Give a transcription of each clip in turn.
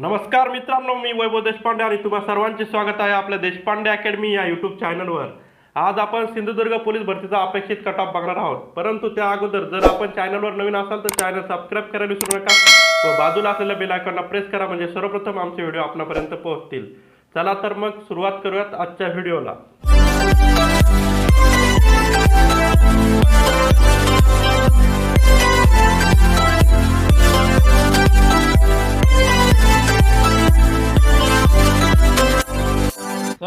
नमस्कार मित्रांनो मी वैभव देशपांडे आणि तुम्हा सर्वांचे स्वागत आहे आपल्या देशपांडे अकॅडमी या यूट्यूब चॅनलवर आज आपण सिंधुदुर्ग पोलीस भरतीचा अपेक्षित कट ऑफ बघणार आहोत. परंतु त्या अगोदर जर आपण चॅनलवर नवीन असाल तर चॅनल सबस्क्राईब करायला विसरू नका व बाजूला असलेल्या बेल आयकॉनला प्रेस करा म्हणजे सर्वप्रथम आमचे व्हिडिओ आपणापर्यंत पोहोचतील. चला तर मग सुरुवात करूयात आजच्या व्हिडिओला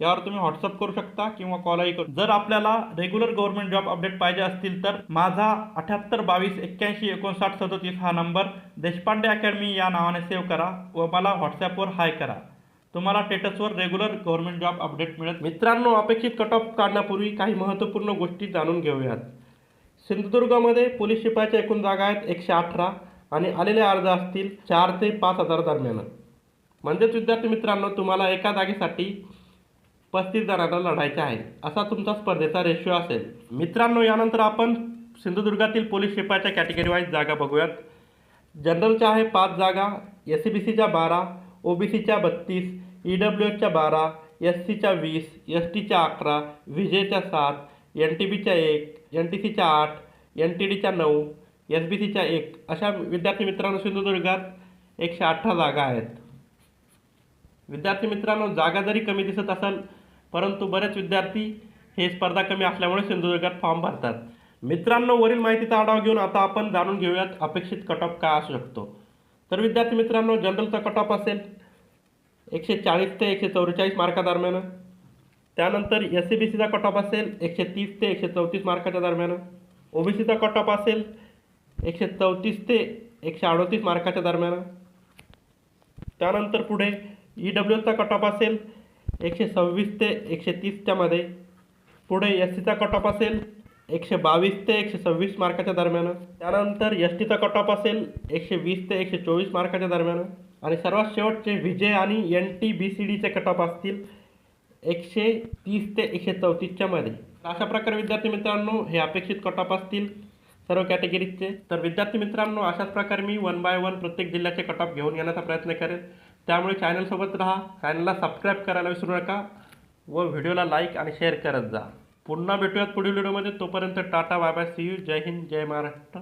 यावर तुम्ही व्हॉट्सअप करू शकता किंवा कॉलही करू जर आपल्याला रेग्युलर गव्हर्नमेंट जॉब अपडेट पाहिजे असतील तर माझा अठ्ठ्याहत्तर बावीस एक्क्याऐंशी एकोणसाठ सदतीस हा नंबर देशपांडे अकॅडमी या नावाने सेव्ह करा व मला व्हॉट्सॲपवर हाय करा. तुम्हाला स्टेटसवर रेग्युलर गव्हर्नमेंट जॉब अपडेट मिळत मित्रांनो अपेक्षित कट ऑफ काढण्यापूर्वी काही महत्त्वपूर्ण गोष्टी जाणून घेऊयात. सिंधुदुर्गामध्ये पोलीस शिपायाच्या एकूण जागा आहेत एकशे अठरा आणि आलेले अर्ज असतील चार ते पाच हजार दरम्यान. म्हणजेच विद्यार्थी मित्रांनो तुम्हाला एका जागेसाठी पस्तीस जणांना लढायचे आहे. असा तुमचा स्पर्धेचा रेशो असेल. मित्रांनो यानंतर आपण सिंधुदुर्गातील पोलीस शिपायाच्या कॅटेगरी वाईज जागा बघूयात. जनरलच्या आहे पाच जागा एस सी बी सीच्या बारा ओ बी सीच्या बत्तीस ई डब्ल्यू एचच्या बारा एस सीच्या वीस एस टीच्या अकरा विजेच्या सात एन टी बीच्या एक एन टी सीच्या आठ एन टी डीच्या नऊ एस बी सीच्या एक. अशा विद्यार्थी मित्रांनो सिंधुदुर्गात एकशे अठरा जागा आहेत. विद्यार्थी मित्रांनो जागा जरी कमी दिसत असेल परंतु बरेच विद्यार्थी हे स्पर्धा कमी असल्यामुळे सिंधुदुर्गात फॉर्म भरतात. मित्रांनो वरील माहितीचा आढावा घेऊन आता आपण जाणून घेऊयात अपेक्षित कट ऑफ काय असू शकतो. तर विद्यार्थी मित्रांनो जनरलचा कट ऑफ असेल एकशे चाळीस ते एकशे चौवेचाळीस मार्कादरम्यान त्यानंतर एस सी बी सीचा कट ऑफ असेल एकशे तीस ते एकशे चौतीस मार्काच्या दरम्यान. ओ बी सीचा कट ऑफ असेल एकशे चौतीस ते एकशे अडोतीस मार्काच्या दरम्यान. त्यानंतर पुढे ई डब्ल्यूचा कट ऑफ असेल एकशे सव्वीस ते एकशे तीसच्या मध्ये. पुढे एस सीचा कट ऑफ असेल एकशे बावीस ते एकशे सव्वीस मार्काच्या दरम्यान. त्यानंतर एस टीचा कट ऑफ असेल एकशे वीस ते एकशे चोवीस मार्काच्या दरम्यान. आणि सर्वात शेवटचे विजय आणि एन टी बी सी डीचे कट ऑफ असतील एकशे तीस ते एकशे चौतीसच्या मध्ये. अशा प्रकारे विद्यार्थी मित्रांनो हे अपेक्षित कट ऑफ असतील सर्व कॅटेगरीजचे तर विद्यार्थी मित्रांनो अशाच प्रकारे मी वन बाय वन प्रत्येक जिल्ह्याचे कट ऑफ घेऊन येण्याचा प्रयत्न करेन. त्यामुळे चॅनलसोबत राहा चॅनलला सबस्क्राईब करायला विसरू नका व व्हिडिओला लाईक आणि शेअर करत जा. पुन्हा भेटूयात पुढील व्हिडिओमध्ये तोपर्यंत Tata bye bye see you जय हिंद जय महाराष्ट्र.